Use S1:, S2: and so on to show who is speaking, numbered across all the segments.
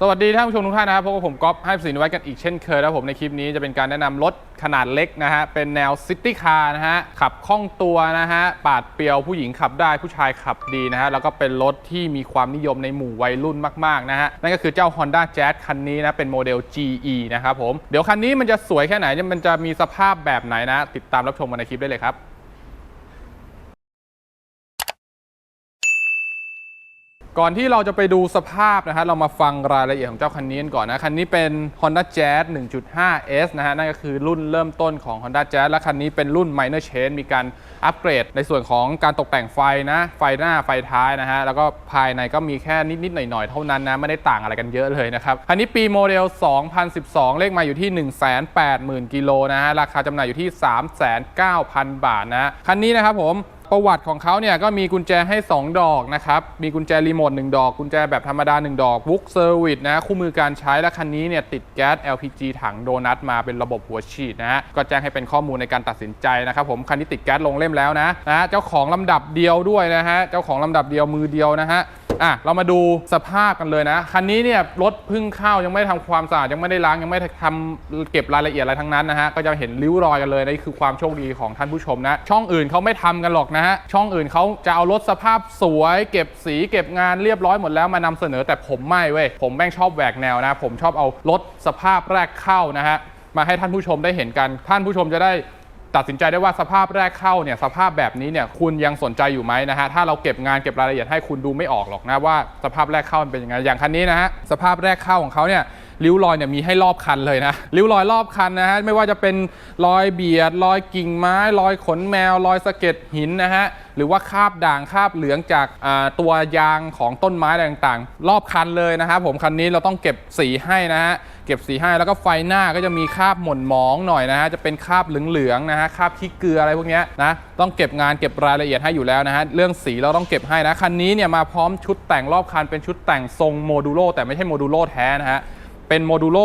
S1: สวัสดีท่านผู้ชมทุกท่านนะครับพบกับผมก๊อฟให้สินไว้กันอีกเช่นเคยนะครับผมในคลิปนี้จะเป็นการแนะนำรถขนาดเล็กนะฮะ เป็นแนวซิตี้คาร์นะฮะ ขับคล่องตัวนะฮะ ปาดเปรียวผู้หญิงขับได้ผู้ชายขับดีนะฮะ แล้วก็เป็นรถที่มีความนิยมในหมู่วัยรุ่นมาก ๆ นะฮะ นั่นก็คือเจ้า Honda Jazz คันนี้นะ เป็นโมเดล GE นะครับผม เดี๋ยวคันนี้มันจะสวยแค่ไหน มันจะมีสภาพแบบไหนนะ ติดตามรับชมกันในคลิปได้เลยครับ ก่อนที่เราจะไปดูสภาพนะฮะเรามาฟังรายละเอียดของเจ้าคันนี้กันก่อนนะ คันนี้เป็น Honda Jazz 1.5S นะฮะนั่นก็คือรุ่นเริ่มต้นของ Honda Jazz และคันนี้เป็นรุ่น Minor Change มีการอัปเกรดในส่วนของการตกแต่งไฟนะ ไฟหน้าไฟท้ายนะฮะ แล้วก็ภายในก็มีแค่นิด ๆ หน่อย ๆ เท่านั้นนะ ไม่ได้ต่างอะไรกันเยอะเลยนะครับ คันนี้ปีโมเดล 2012 เลขมาอยู่ที่ 180,000 กิโลนะฮะราคาจำหน่ายอยู่ที่ 39,000 บาทนะคันนี้นะครับผม ประวัติของเขาเนี่ยก็มีกุญแจให้ 2 ดอกนะครับ มีกุญแจรีโมท1ดอก กุญแจแบบธรรมดา 1 ดอกบุ๊กเซอร์วิสนะคู่มือการใช้และคันนี้เนี่ยติดแก๊ส LPG ถังโดนัทมาเป็นระบบหัวฉีดนะฮะก็แจ้งให้เป็นข้อมูลในการตัดสินใจนะครับผมคันนี้ติดแก๊สลงเล่มแล้วนะนะฮะเจ้าของลำดับเดียวด้วยนะฮะเจ้าของลำดับเดียวมือเดียวนะฮะ อะเรามาดูสภาพกันเลยนะ คันนี้เนี่ยรถพึ่งเข้ายังไม่ได้ทำความสะอาดยังไม่ได้ล้างยังไม่ได้ทำเก็บรายละเอียดอะไรทั้งนั้นนะฮะก็จะเห็นริ้วรอยกันเลยนี่คือความโชคดีของท่านผู้ชมนะ ช่องอื่นเขาไม่ทำกันหรอกนะฮะช่องอื่นเขาจะเอารถสภาพสวย เก็บสีเก็บงานเรียบร้อยหมดแล้วมานำเสนอแต่ผมไม่เว้ยผมแม่งชอบแหวกแนวนะ ผมชอบเอารถสภาพแรกเข้านะฮะมาให้ท่านผู้ชมได้เห็นกัน ท่านผู้ชมจะได้ ตัดสินใจได้ว่าสภาพแรกเข้าเนี่ยสภาพแบบนี้เนี่ยคุณยังสนใจอยู่ไหมนะฮะถ้าเราเก็บงานเก็บรายละเอียดให้คุณดูไม่ออกหรอกนะว่าสภาพแรกเข้ามันเป็นยังไงอย่างคันนี้นะฮะสภาพแรกเข้าของเขาเนี่ยริ้วรอยเนี่ยมีให้รอบคันเลยนะริ้วรอยรอบคันนะฮะไม่ว่าจะเป็นรอยเบียด รอยกิ่งไม้ รอยขนแมว รอยสะเก็ดหินนะฮะหรือว่าคาบด่างคาบเหลืองจากตัวยางของต้นไม้อะไรต่างๆ รอบคันเลยนะครับผมคันนี้เราต้องเก็บสีให้นะฮะ เก็บสีให้แล้วก็ไฟหน้าก็จะมีคราบหม่นหมองหน่อยนะฮะจะเป็นคราบเหลืองๆนะฮะคราบขี้เกลืออะไรพวกนี้นะต้องเก็บงานเก็บรายละเอียดให้อยู่แล้วนะฮะเรื่องสีเราต้องเก็บให้นะคันนี้เนี่ยมาพร้อมชุดแต่งรอบคันเป็นชุดแต่งทรงโมดูโลแต่ไม่ใช่โมดูโลแท้นะฮะ เป็นโมดูโล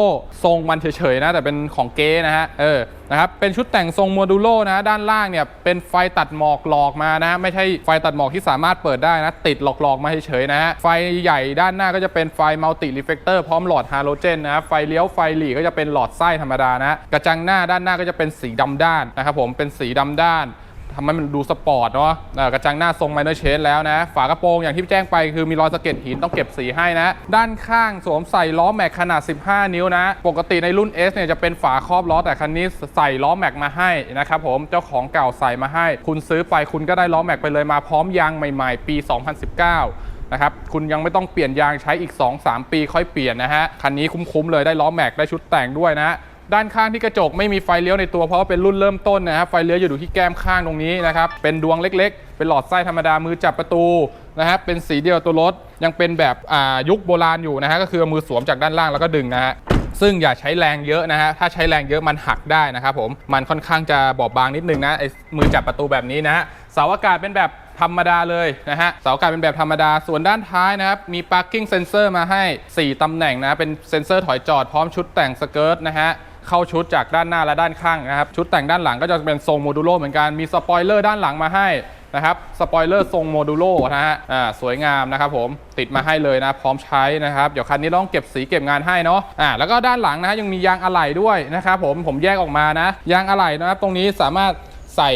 S1: ทรงมันเฉยๆนะแต่เป็นของเก๊นะฮะเออนะครับเป็นชุดแต่งทรงโมดูโลนะฮะด้านล่างเนี่ยเป็นไฟตัดหมอกหลอกมานะไม่ใช่ไฟตัดหมอกที่สามารถเปิดได้นะติดหลอกๆมาเฉยๆนะฮะไฟใหญ่ด้านหน้าก็จะเป็นไฟมัลติรีเฟกเตอร์พร้อมหลอดฮาโลเจนนะไฟเลี้ยวไฟหลีก็จะเป็นหลอดไส้ธรรมดานะกระจังหน้าด้านหน้าก็จะเป็นสีดำด้านนะครับผมเป็นสีดำด้าน ทำให้มันดูสปอร์ตเนาะกระจังหน้าทรงไมเนอร์เชนแล้วนะ ฝากระโปรงอย่างที่แจ้งไปคือมีรอยสะเก็ดหินต้องเก็บสีให้นะ ด้านข้างสวมใส่ล้อแม็กขนาด 15 นิ้วนะ ปกติในรุ่น S เนี่ยจะเป็นฝาครอบล้อแต่คันนี้ใส่ล้อแม็กมาให้นะครับผมเจ้าของเก่าใส่มาให้ คุณซื้อไปคุณก็ได้ล้อแม็กไปเลยมาพร้อมยางใหม่ๆ ปี 2019นะครับ คุณยังไม่ต้องเปลี่ยนยางใช้อีก 2-3 ปีค่อยเปลี่ยนนะฮะ คันนี้คุ้มๆเลยได้ล้อแม็กได้ชุดแต่งด้วยนะ ด้านข้างที่กระจกไม่มีไฟเลี้ยวในตัวเพราะว่าเป็นรุ่นเริ่มต้นนะครับไฟเลี้ยวอยู่ที่แก้มข้างตรงนี้นะครับเป็นดวงเล็ก ๆ เป็นหลอดไส้ธรรมดามือจับประตูนะครับเป็นสีเดียวตัวรถยังเป็นแบบอ่ายุคโบราณอยู่นะฮะก็คือเอามือสวมจากด้านล่างแล้วก็ดึงนะฮะซึ่งอย่าใช้แรงเยอะนะฮะ ถ้าใช้แรงเยอะมันหักได้นะครับผม มันค่อนข้างจะบอบบางนิดนึงนะไอ้มือจับประตูแบบนี้นะฮะ เสาอากาศเป็นแบบธรรมดาเลยนะฮะ เสาอากาศเป็นแบบธรรมดา ส่วนด้านท้ายนะครับ มี parking sensor มาให้ 4ตำแหน่งนะ เป็นเซ็นเซอร์ถอยจอดพร้อมชุดแต่งสเกิร์ตนะฮะ เข้าชุดจากด้านหน้าและด้านข้างนะครับ ชุดแต่งด้านหลังก็จะเป็นทรงโมดูโลเหมือนกัน มีสปอยเลอร์ด้านหลังมาให้นะครับ สปอยเลอร์ทรงโมดูโลนะฮะ อ่า สวยงามนะครับผม ติดมาให้เลยนะ พร้อมใช้นะครับ เดี๋ยวคันนี้ต้องเก็บสีเก็บงานให้เนาะ อ่า แล้วก็ด้านหลังนะฮะยังมียางอะไหล่ด้วยนะครับผม ผมแยกออกมานะ ยางอะไหล่นะครับ ตรงนี้สามารถใส่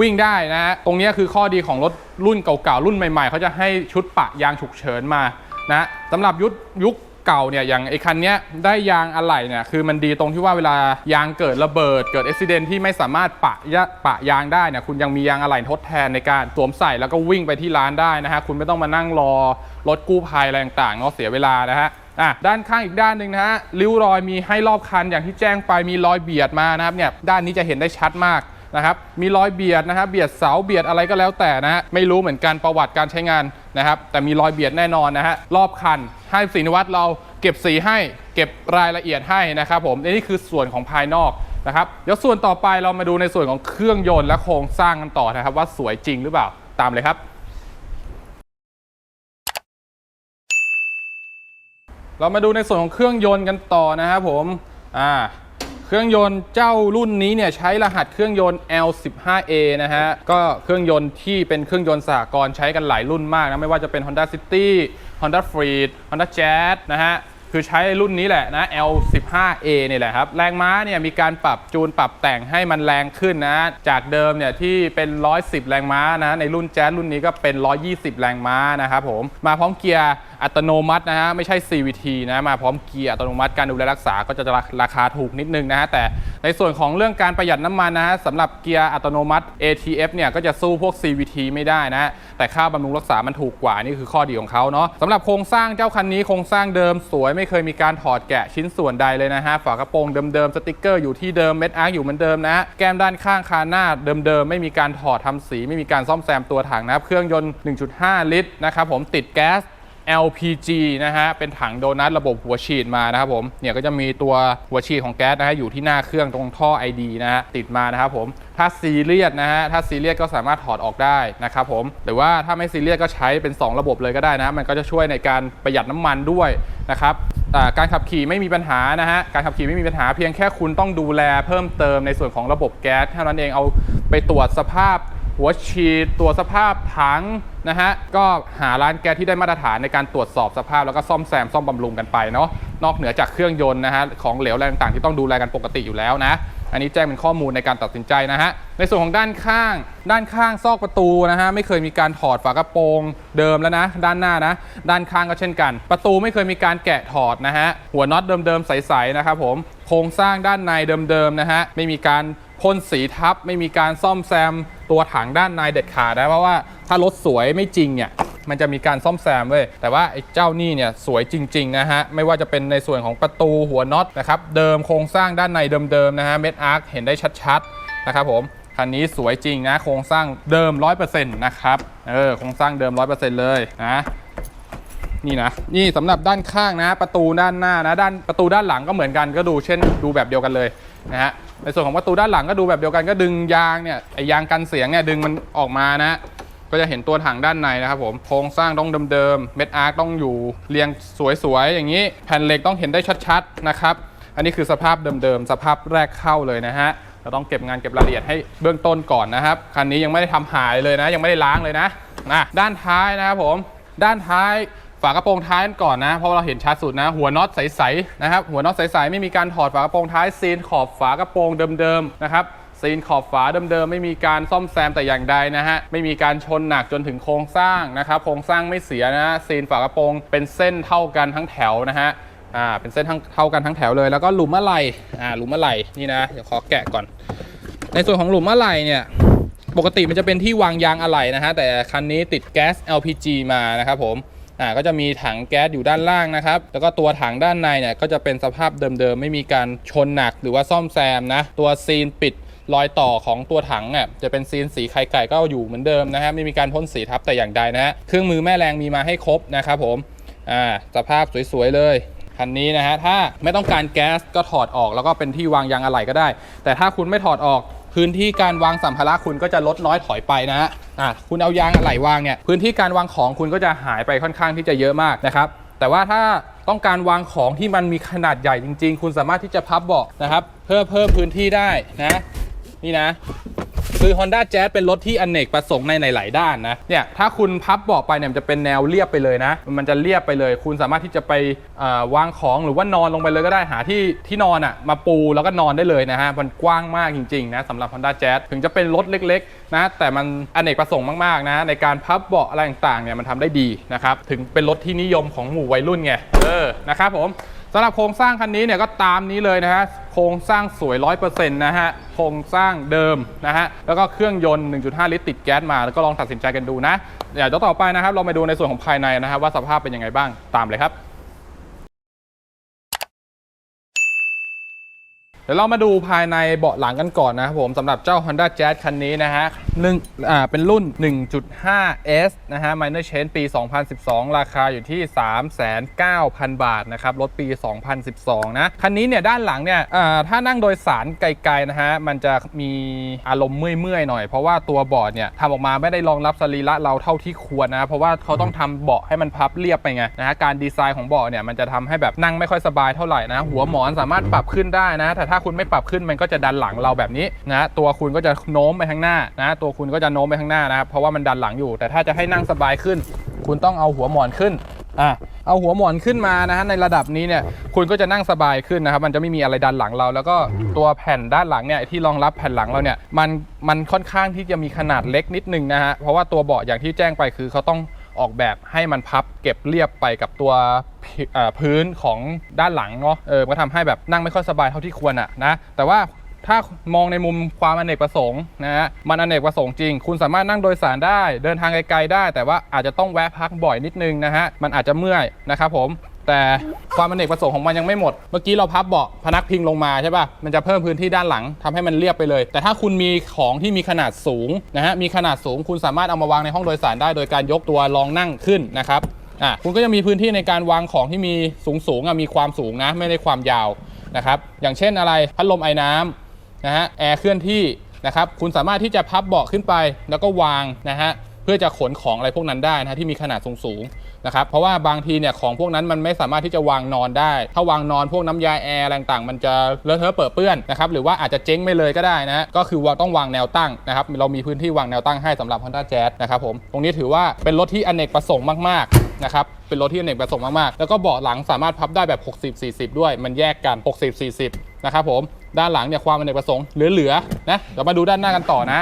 S1: วิ่งได้นะฮะ ตรงนี้คือข้อดีของรถรุ่นเก่าๆ รุ่นใหม่ๆ เขาจะให้ชุดปะยางฉุกเฉินมานะสำหรับยุคยุค เก่าเนี่ยอย่างไอ้คันเนี้ยได้ยางอะไหล่เนี่ยคือมันดีตรงที่ว่าเวลายางเกิดระเบิด เกิดอุบิเหตุที่ไม่สามารถปะยะปะยางได้เนี่ยคุณยังมียางอะไหล่ทดแทนในการสวมใส่แล้วก็วิ่งไปที่ร้านได้นะฮะคุณไม่ต้องมานั่งรอรถกู้ภัยอะไรต่างๆเนาะเสียเวลานะฮะอะด้านข้างอีกด้านหนึ่งนะฮะริ้วรอยมีให้รอบคันอย่างที่แจ้งไปมีรอยเบียดมานะครับเนี่ยด้านนี้จะเห็นได้ชัดมากนะครับมีรอยเบียดนะครับเบียดเสาเบียดอะไรก็แล้วแต่นะฮะไม่รู้เหมือนกันประวัติการใช้งาน นะครับแต่มีรอยเบียดแน่นอนนะฮะรอบคันให้สีนวัตเราเก็บสีให้เก็บรายละเอียดให้นะครับผมนี่คือส่วนของภายนอกนะครับเดี๋ยวส่วนต่อไปเรามาดูในส่วนของเครื่องยนต์และโครงสร้างกันต่อนะครับ ว่าสวยจริงหรือเปล่าตามเลยครับ เรามาดูในส่วนของเครื่องยนต์กันต่อนะครับผมอ่า เครื่องยนต์เจ้ารุ่นนี้เนี่ยใช้รหัสเครื่องยนต์ L15A นะฮะ ก็เครื่องยนต์ที่เป็นเครื่องยนต์สากลใช้กันหลายรุ่นมากนะ ไม่ว่าจะเป็น Honda City Honda f r e e d Honda Jazz นะฮะ คือใช้รุ่นนี้แหละนะ L10 5A เนี่ยแหละครับ แรงม้าเนี่ยมีการปรับจูนปรับแต่งให้มันแรงขึ้นนะ จากเดิมเนี่ยที่เป็น 110 แรงม้านะ ในรุ่นแจ๊สรุ่นนี้ก็เป็น 120 แรงม้านะครับผม มาพร้อมเกียร์อัตโนมัตินะฮะ ไม่ใช่ CVT นะ มาพร้อมเกียร์อัตโนมัติ การดูแลรักษาก็จะราคาถูกนิดนึงนะฮะ แต่ในส่วนของเรื่องการประหยัดน้ำมันนะฮะสำหรับเกียร์อัตโนมัติ ATF เนี่ยก็จะสู้พวก CVT ไม่ได้นะ แต่ค่าบำรุงรักษามันถูกกว่านี่คือข้อดีของเขาเนาะสำหรับโครงสร้างเจ้าคันนี้โครงสร้างเดิมสวยไม่เคยมีการถอดแกะชิ้นส่วนใดเลยนะฮะ ฝากระโปรงเดิมๆ สติกเกอร์อยู่ที่เดิม เม็ดอาร์คอยู่เหมือนเดิมนะ แก้มด้านข้างคาหน้าเดิมๆ ไม่มีการถอดทำสี ไม่มีการซ่อมแซมตัวถังนะครับ เครื่องยนต์ 1.5 ลิตรนะครับผมติดแก๊ส LPG นะฮะ เป็นถังโดนัทระบบหัวฉีดมานะครับผม เนี่ยก็จะมีตัวหัวฉีดของแก๊สนะฮะอยู่ที่หน้าเครื่องตรงท่อ ID นะฮะติดมานะครับผม ถ้าซีเรียสนะฮะ ถ้าซีเรียสก็สามารถถอดออกได้นะครับผม หรือว่าถ้าไม่ซีเรียสก็ใช้เป็น 2 ระบบเลยก็ได้นะ มันก็จะช่วยในการประหยัดน้ำมันด้วยนะครับการขับขี่ไม่มีปัญหานะฮะ การขับขี่ไม่มีปัญหาเพียงแค่คุณต้องดูแลเพิ่มเติมในส่วนของระบบแก๊สเท่านั้นเองเอาไปตรวจสภาพ หัวฉีดตรวสภาพถังนะฮะก็หาร้านแก๊สที่ได้มาตรฐานในการตรวจสอบสภาพแล้วก็ซ่อมแซมซ่อมบำรุงกันไปเนาะนอกเหนือจากเครื่องยนต์นะฮะของเหลวอะไรต่างๆ ที่ต้องดูแลกันปกติอยู่แล้วนะอันนี้แจ้งเป็นข้อมูลในการตัดสินใจนะฮะ ในส่วนของด้านข้าง ด้านข้างซอกประตูนะฮะไม่เคยมีการถอดฝากระโปรงเดิมแล้วนะ ด้านหน้านะ ด้านข้างก็เช่นกัน ประตูไม่เคยมีการแกะถอดนะฮะ หัวน็อตเดิมๆใสๆนะครับผม โครงสร้างด้านในเดิมๆนะฮะ ไม่มีการพ่นสีทับ ไม่มีการซ่อมแซม ตัวถังด้านในเด็ดขาดนะเพราะว่าถ้ารถสวยไม่จริงเนี่ยมันจะมีการซ่อมแซมเว้ยแต่ว่าไอ้เจ้านี่เนี่ยสวยจริง ๆ นะฮะ ไม่ว่าจะเป็นในส่วนของประตูหัวน็อตนะครับ เดิมโครงสร้างด้านในเดิม ๆ นะฮะเม็ดอาร์คเห็นได้ชัด ๆ นะครับผมคันนี้สวยจริงนะ โครงสร้างเดิม 100%นะครับ เออ โครงสร้างเดิม 100%เลยนะ นี่นะ นี่สำหรับด้านข้างนะ ประตูด้านหน้านะ ด้านประตูด้านหลังก็เหมือนกัน ก็ดูเช่นดูแบบเดียวกันเลยนะฮะ ในส่วนของประตูด้านหลังก็ดูแบบเดียวกันก็ดึงยางเนี่ยไอยางกันเสียงเนี่ยดึงมันออกมานะ ก็จะเห็นตัวถังด้านในนะครับผมโครงสร้างต้องเดิมๆเม็ดอาร์ต้องอยู่เรียงสวยๆอย่างนี้ แผ่นเหล็กต้องเห็นได้ชัดๆนะครับอันนี้คือสภาพเดิมๆ สภาพแรกเข้าเลยนะฮะเราต้องเก็บงานเก็บรายละเอียดให้เบื้องต้นก่อนนะครับคันนี้ยังไม่ได้ทำหายเลยนะ ยังไม่ได้ล้างเลยนะนะด้านท้ายนะครับผม ด้านท้าย ฝากระโปรงท้ายก่อนนะ เพราะเราเห็นชัดสุดนะ หัวน็อตใสๆนะครับ หัวน็อตใสๆไม่มีการถอดฝากระโปรงท้ายซีนขอบฝากระโปรงเดิมๆนะครับซีนขอบฝาเดิมๆไม่มีการซ่อมแซมแต่อย่างใดนะฮะไม่มีการชนหนักจนถึงโครงสร้างนะครับโครงสร้างไม่เสียนะซีนฝากระโปรงเป็นเส้นเท่ากันทั้งแถวนะฮะอ่าเป็นเส้นทั้งเท่ากันทั้งแถวเลย แล้วก็หลุมอะไหล่อ่าหลุมอะไหล่นี่นะเดี๋ยวขอแกะก่อน ในส่วนของหลุมอะไหล่เนี่ยปกติมันจะเป็นที่วางยางอะไหล่นะฮะแต่คันนี้ติดแก๊ส LPG มานะครับผม อ่าก็จะมีถังแก๊สอยู่ด้านล่างนะครับ แล้วก็ตัวถังด้านในเนี่ยก็จะเป็นสภาพเดิมๆ ไม่มีการชนหนักหรือว่าซ่อมแซมนะ ตัวซีนปิดรอยต่อของตัวถังอะจะเป็นซีนสีไข่ไก่ก็อยู่เหมือนเดิมนะฮะไม่มีการพ่นสีทับแต่อย่างใดนะฮะเครื่องมือแม่แรงมีมาให้ครบนะครับผมอ่าสภาพสวยๆเลยคันนี้นะฮะถ้าไม่ต้องการแก๊สก็ถอดออกแล้วก็เป็นที่วางยางอะไหล่ก็ได้ แต่ถ้าคุณไม่ถอดออก พื้นที่การวางสัมภาระคุณก็จะลดน้อยถอยไปนะฮะอะคุณเอายางอะไหล่วางเนี่ยพื้นที่การวางของคุณก็จะหายไปค่อนข้างที่จะเยอะมากนะครับแต่ว่าถ้าต้องการวางของที่มันมีขนาดใหญ่จริง ๆ คุณสามารถที่จะพับเบาะนะครับ เพื่อเพิ่มพื้นที่ได้นะ นี่นะ คือ Honda Jazz เป็นรถที่อเนกประสงค์ในหลาย ๆ ด้านนะ เนี่ย ถ้าคุณพับเบาะไปเนี่ยมันจะเป็นแนวเรียบไปเลยนะ มันจะเรียบไปเลย คุณสามารถที่จะไปวางของหรือว่านอนลงไปเลยก็ได้ หาที่ที่นอนอะ่ะมาปูแล้วก็นอนได้เลยนะฮะ มันกว้างมากจริง ๆ นะสำหรับ Honda Jazz ถึงจะเป็นรถเล็ก ๆ นะ แต่มันอเนกประสงค์มาก ๆ นะ ในการพับเบาะอะไรต่าง ๆ เนี่ยมันทำได้ดีนะครับ ถึงเป็นรถที่นิยมของหมู่วัยรุ่นไง เออ นะครับผม สำหรับโครงสร้างคันนี้เนี่ยก็ตามนี้เลยนะฮะ โครงสร้างสวย 100%นะฮะ โครงสร้างเดิมนะฮะ แล้วก็เครื่องยนต์ 1.5 ลิตรติดแก๊สมา แล้วก็ลองตัดสินใจกันดูนะ เดี๋ยวต่อไปนะครับ เราไปดูในส่วนของภายในนะครับว่าสภาพเป็นยังไงบ้าง ตามเลยครับ เดี๋ยวเรามาดูภายในเบาะหลังกันก่อนนะครับผมสำหรับเจ้า Honda Jazz คันนี้นะฮะหนึ่งอ่าเป็นรุ่น 1.5S นะฮะ Minor Change ปี 2012 ราคาอยู่ที่309,000 บาทนะครับรถปี 2012 นะ คันนี้เนี่ยด้านหลังเนี่ยอ่าถ้านั่งโดยสารไกลๆนะฮะ มันจะมีอารมณ์เมื่อยๆหน่อยเพราะว่าตัวเบาะเนี่ยทำออกมาไม่ได้รองรับสรีระเราเท่าที่ควรนะ เพราะว่าเขาต้องทำเบาะให้มันพับเรียบไปไงนะฮะการดีไซน์ของเบาะเนี่ยมันจะทำให้แบบนั่งไม่ค่อยสบายเท่าไหร่นะหัวหมอนสามารถปรับขึ้นได้นะแต่ถ้าคุณไม่ปรับขึ้นมันก็จะดันหลังเราแบบนี้นะตัวคุณก็จะโน้มไปข้างหน้านะตัวคุณก็จะโน้มไปข้างหน้านะครับเพราะว่ามันดันหลังอยู่ แต่ถ้าจะให้นั่งสบายขึ้น คุณต้องเอาหัวหมอนขึ้นอะเอาหัวหมอนขึ้นมานะฮะในระดับนี้เนี่ยคุณก็จะนั่งสบายขึ้นนะครับมันจะไม่มีอะไรดันหลังเรา แล้วก็ตัวแผ่นด้านหลังเนี่ยที่รองรับแผ่นหลังเราเนี่ยมันมันค่อนข้างที่จะมีขนาดเล็กนิดนึงนะฮะเพราะว่าตัวเบาะอย่างที่แจ้งไปคือเขาต้อง ออกแบบให้มันพับเก็บเรียบไปกับตัวพื้นของด้านหลังเนาะเออก็ทำให้แบบนั่งไม่ค่อยสบายเท่าที่ควรอะนะแต่ว่าถ้ามองในมุมความอเนกประสงค์นะฮะมันอเนกประสงค์จริง คุณสามารถนั่งโดยสารได้ เดินทางไกลๆได้ แต่ว่าอาจจะต้องแวะพักบ่อยนิดนึงนะฮะมันอาจจะเมื่อยนะครับผม แต่ความอเนกประสงค์ของมันยังไม่หมด เมื่อกี้เราพับเบาะพนักพิงลงมาใช่ป่ะ มันจะเพิ่มพื้นที่ด้านหลังทำให้มันเรียบไปเลย แต่ถ้าคุณมีของที่มีขนาดสูงนะฮะ มีขนาดสูง คุณสามารถเอามาวางในห้องโดยสารได้โดยการยกตัวรองนั่งขึ้นนะครับ อะ คุณก็จะมีพื้นที่ในการวางของที่มีสูงสูงๆอะ มีความสูงนะ ไม่ได้ความยาวนะครับ อย่างเช่นอะไร พัดลมไอ้น้ำนะฮะ แอร์เคลื่อนที่นะครับ คุณสามารถที่จะพับเบาะขึ้นไปแล้วก็วางนะฮะ เพื่อจะขนของอะไรพวกนั้นได้นะฮะที่มีขนาดสูงๆนะครับเพราะว่าบางทีเนี่ยของพวกนั้นมันไม่สามารถที่จะวางนอนได้ ถ้าวางนอนพวกน้ำยาแอร์อะไรต่างๆ มันจะเลอะเทอะเปื้อนเปื้อนนะครับหรือว่าอาจจะเจ๊งไปเลยก็ได้นะฮะก็คือว่าต้องวางแนวตั้งนะครับเรามีพื้นที่วางแนวตั้งให้สำหรับ Honda Jazz นะครับผมตรงนี้ถือว่าเป็นรถที่อเนกประสงค์มากๆนะครับเป็นรถที่อเนกประสงค์มากๆ แล้วก็เบาะหลังสามารถพับได้แบบ 60-40 ด้วย มันแยกกัน 60-40 นะครับผม ด้านหลังเนี่ยความอเนกประสงค์เหลือๆนะ เดี๋ยวมาดูด้านหน้ากันต่อนะ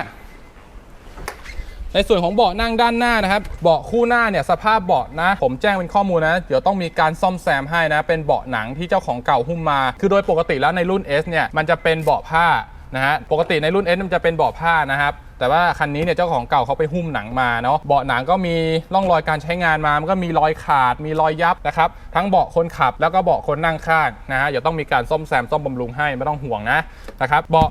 S1: ในส่วนของเบาะนั่งด้านหน้านะครับเบาะคู่หน้าเนี่ยสภาพเบาะนะ ผมแจ้งเป็นข้อมูลนะ เดี๋ยวต้องมีการซ่อมแซมให้นะ เป็นเบาะหนังที่เจ้าของเก่าหุ้มมา คือโดยปกติแล้วในรุ่น S เนี่ยมันจะเป็นเบาะผ้านะฮะปกติในรุ่น S มันจะเป็นเบาะผ้านะครับแต่ว่าคันนี้เนี่ยเจ้าของเก่าเขาไปหุ้มหนังมาเนาะเบาะหนังก็มีร่องรอยการใช้งานมา มันก็มีรอยขาด มีรอยยับนะครับ ทั้งเบาะคนขับแล้วก็เบาะคนนั่งข้างนะฮะเดี๋ยวต้องมีการซ่อมแซมซ่อมบำรุงให้ไม่ต้องห่วงนะนะครับเบาะ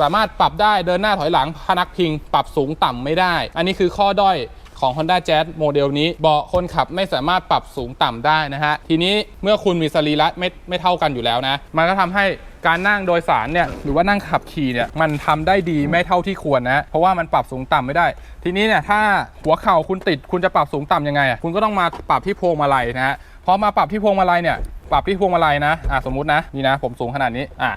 S1: สามารถปรับได้เดินหน้าถอยหลังพนักพิง ปรับสูงต่ำไม่ได้ อันนี้คือข้อด้อยของ Honda Jazz โมเดลนี้เบาะคนขับไม่สามารถปรับสูงต่ำได้นะฮะ ทีนี้เมื่อคุณมีสรีระไม่ไม่เท่ากันอยู่แล้วนะ มันก็ทำให้การนั่งโดยสารเนี่ยหรือว่านั่งขับขี่เนี่ยมันทำได้ดีไม่เท่าที่ควรนะ เพราะว่ามันปรับสูงต่ำไม่ได้ ทีนี้เนี่ยถ้าหัวเข่าคุณติดคุณจะปรับสูงต่ำยังไง คุณก็ต้องมาปรับที่พวงมาลัยนะฮะพอมาปรับที่พวงมาลัยเนี่ยปรับที่พวงมาลัยนะอะสมมุตินะนี่นะผมสูงขนาดนี้อะ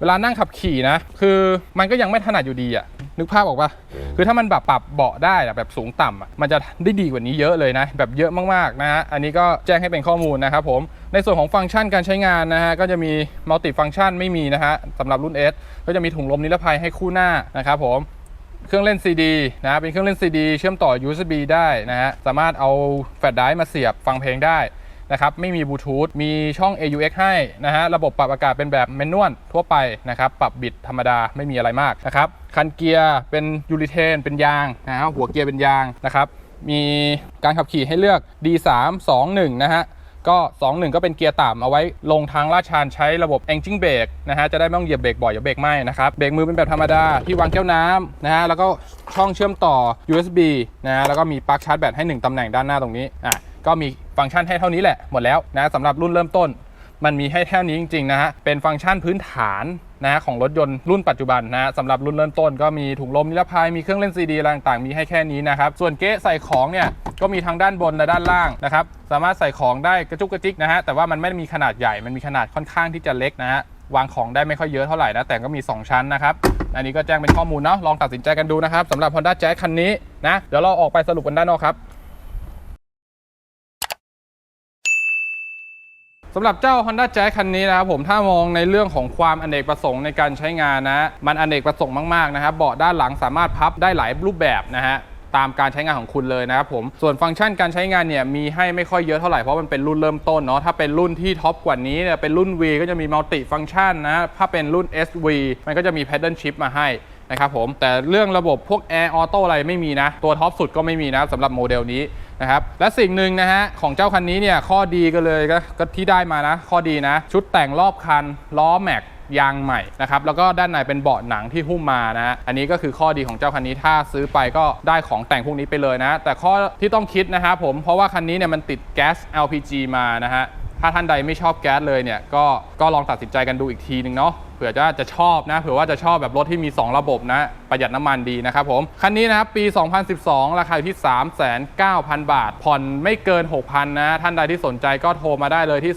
S1: เวลานั่งขับขี่นะ คือมันก็ยังไม่ถนัดอยู่ดีอะนึกภาพออกปะคือถ้ามันแบบปรับเบาะได้แบบสูงต่ำอะมันจะได้ดีกว่านี้เยอะเลยนะ แบบเยอะมากๆนะฮะ อันนี้ก็แจ้งให้เป็นข้อมูลนะครับผม ในส่วนของฟังก์ชันการใช้งานนะฮะ ก็จะมีมัลติฟังก์ชันไม่มีนะฮะสำหรับรุ่น S ก็จะมีถุงลมนิรภัยให้คู่หน้านะครับผมเครื่องเล่น CD นะเป็นเครื่องเล่น CD เชื่อมต่อ USB ได้นะฮะ สามารถเอาแฟลชไดรฟ์มาเสียบฟังเพลงได้ นะครับไม่มีบลูทูธมีช่อง AUX ให้นะฮะระบบปรับอากาศเป็นแบบแมนนวลทั่วไปนะครับปรับบิดธรรมดาไม่มีอะไรมากนะครับคันเกียร์เป็นยูริเทนเป็นยางนะฮะหัวเกียร์เป็นยางนะครับมีการขับขี่ให้เลือก D3 2 1 นะฮะก็ 2 1 ก็เป็นเกียร์ต่ำเอาไว้ลงทางลาดชันใช้ระบบ engine brake นะฮะจะได้ไม่ต้องเหยียบเบรกบ่อยอย่าเบรกไหมนะครับเบรกมือเป็นแบบธรรมดาที่วางแก้วน้ำนะฮะแล้วก็ช่องเชื่อมต่อ USB นะฮะแล้วก็มีปลั๊กชาร์จแบตให้ 1ตำแหน่งด้านหน้าตรงนี้อะก็มี ฟังก์ชันให้เท่านี้แหละหมดแล้วนะสำหรับรุ่นเริ่มต้น มันมีให้แค่นี้จริงๆนะฮะเป็นฟังก์ชันพื้นฐานนะฮะของรถยนต์รุ่นปัจจุบันนะฮะสำหรับรุ่นเริ่มต้นก็มีถุงลมนิรภัยมีเครื่องเล่นซีดีอะไรต่างๆมีให้แค่นี้นะครับส่วนเก๊ะใส่ของเนี่ยก็มีทั้งด้านบนและด้านล่างนะครับสามารถใส่ของได้กระจุกกระจิกนะฮะแต่ว่ามันไม่ได้มีขนาดใหญ่มันมีขนาดค่อนข้างที่จะเล็กนะฮะวางของได้ไม่ค่อยเยอะเท่าไหร่นะแต่ก็มี 2 ชั้นนะครับอันนี้ก็แจ้งเป็นข้อมูลเนาะลองตัดสินใจกันดูนะครับสำหรับ Honda Jazz คันนี้นะเดี๋ยวเราออกไปสรุปกันด้านนอกครับ สำหรับเจ้า Honda Jazz คันนี้นะครับผมถ้ามองในเรื่องของความอเนกประสงค์ในการใช้งานนะ มันอเนกประสงค์มากๆนะครับเบาะด้านหลังสามารถพับได้หลายรูปแบบนะฮะตามการใช้งานของคุณเลยนะครับผมส่วนฟังก์ชันการใช้งานเนี่ยมีให้ไม่ค่อยเยอะเท่าไหร่เพราะมันเป็นรุ่นเริ่มต้นเนาะถ้าเป็นรุ่นที่ท็อปกว่านี้เนี่ยเป็นรุ่น V ก็จะมีมัลติฟังก์ชันนะถ้าเป็นรุ่น SV มันก็จะมี Paddle Shift มาให้นะครับผมแต่เรื่องระบบพวก Air Auto อะไรไม่มีนะ ตัวท็อปสุดก็ไม่มีนะสำหรับโมเดลนี้ นะครับและสิ่งหนึ่งนะฮะของเจ้าคันนี้เนี่ยข้อดีก็เลยก็ที่ได้มานะ ข้อดีนะ ชุดแต่งรอบคันล้อแม็กยางใหม่นะครับแล้วก็ด้านในเป็นเบาะหนังที่หุ้มมานะฮะอันนี้ก็คือข้อดีของเจ้าคันนี้ถ้าซื้อไปก็ได้ของแต่งพวกนี้ไปเลยนะ แต่ข้อที่ต้องคิดนะครับผมเพราะว่าคันนี้เนี่ยมันติดแก๊ส LPG มานะฮะถ้าท่านใดไม่ชอบแก๊สเลยเนี่ยก็ก็ลองตัดสินใจกันดูอีกทีหนึ่งเนาะ ผื่อจะจะชอบนะเผื่อว่าจะชอบแบบรถที่มี 2 ระบบนะประหยัดน้ำมันดีนะครับผมคันนี้นะครับปี 2012 ราคาอยู่ที่ 3,900 บาท ผ่อนไม่เกิน 6,000 นะ ท่านใดที่สนใจก็โทรมาได้เลยที่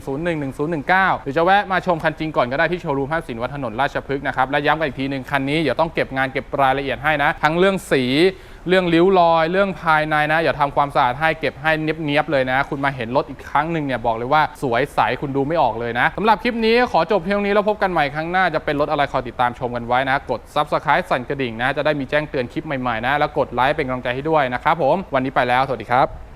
S1: 0901011019 หรือจะแวะมาชมคันจริงก่อนก็ได้ที่โชว์รูมห้างสินวัฒนถนนราชพฤกษ์นะครับและย้ำกันอีกทีหนึ่งคันนี้เดี๋ยวต้องเก็บงานเก็บรายละเอียดให้นะ ทั้งเรื่องสี เรื่องริ้วรอย เรื่องภายในนะ อย่าทำความสะอาดให้เก็บให้เนียบๆเลยนะ คุณมาเห็นรถอีกครั้งหนึ่งเนี่ยบอกเลยว่าสวยใสคุณดูไม่ออกเลยนะสำหรับคลิปนี้ขอจบเพียงนี้แล้วพบกันใหม่ครั้งหน้าจะเป็นรถอะไรคอยติดตามชมกันไว้นะ กด subscribe สั่นกระดิ่งนะจะได้มีแจ้งเตือนคลิปใหม่ๆนะแล้วกดไลค์เป็นกำลังใจให้ด้วยนะครับผมวันนี้ไปแล้วสวัสดีครับ